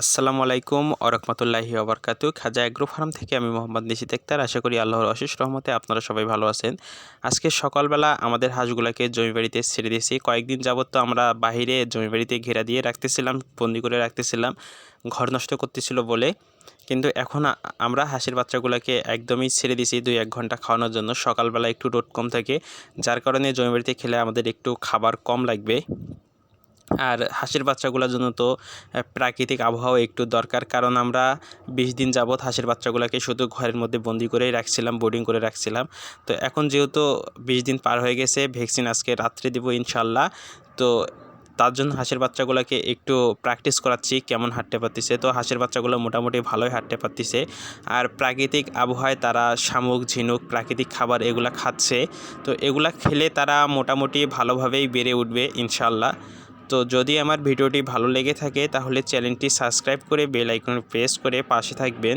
আসসালামু আলাইকুম ওরহমতুল্লাহি ওবরকাতু খাজা এগ্রো ফার্ম থেকে আমি মোহাম্মদ নিশিত আক্তার আশা করি আল্লাহর অশেষ রহমতে আপনারা সবাই ভালো আছেন। আজকে সকালবেলা আমাদের হাঁসগুলোকে জমি বাড়িতে ছেড়ে দিয়েছি। কয়েকদিন যাবত তো আমরা বাহিরে জমি বাড়িতে ঘেরা দিয়ে রাখতেছিলাম, বন্দি করে রাখতেছিলাম, ঘর নষ্ট করতেছিল বলে। কিন্তু এখন আমরা হাঁসের বাচ্চাগুলোকে একদমই ছেড়ে দিয়েছি দুই এক ঘণ্টা খাওয়ানোর জন্য। সকালবেলা একটু রোদ কম থাকে, যার কারণে জমি বাড়িতে খেলে আমাদের একটু খাবার কম লাগবে। আর হাঁসের বাচ্চাগুলোর জন্য তো প্রাকৃতিক আবহাওয়া একটু দরকার। কারণ আমরা বিশ দিন যাবৎ হাঁসের বাচ্চাগুলোকে শুধু ঘরের মধ্যে বন্দি করেই রাখছিলাম বোর্ডিং করে রাখছিলাম। তো এখন যেহেতু বিশ দিন পার হয়ে গেছে ভ্যাকসিন আজকে রাত্রে দেবো ইনশাল্লাহ তো তার জন্য হাঁসের বাচ্চাগুলোকে একটু প্র্যাকটিস করাচ্ছি, কেমন হাঁটতে পারতেছে। তো হাঁসের বাচ্চাগুলো মোটামুটি ভালোই হাঁটতে পারতেছে। আর প্রাকৃতিক আবহাওয়ায় তারা শামুক, ঝিনুক, প্রাকৃতিক খাবার এগুলা খাচ্ছে। তো এগুলা খেলে তারা মোটামুটি ভালোভাবেই বেড়ে উঠবে ইনশাল্লাহ তো যদি আমার ভিডিওটি ভালো লেগে থাকে তাহলে চ্যানেলটি সাবস্ক্রাইব করে বেল আইকন প্রেস করে পাশে থাকবেন।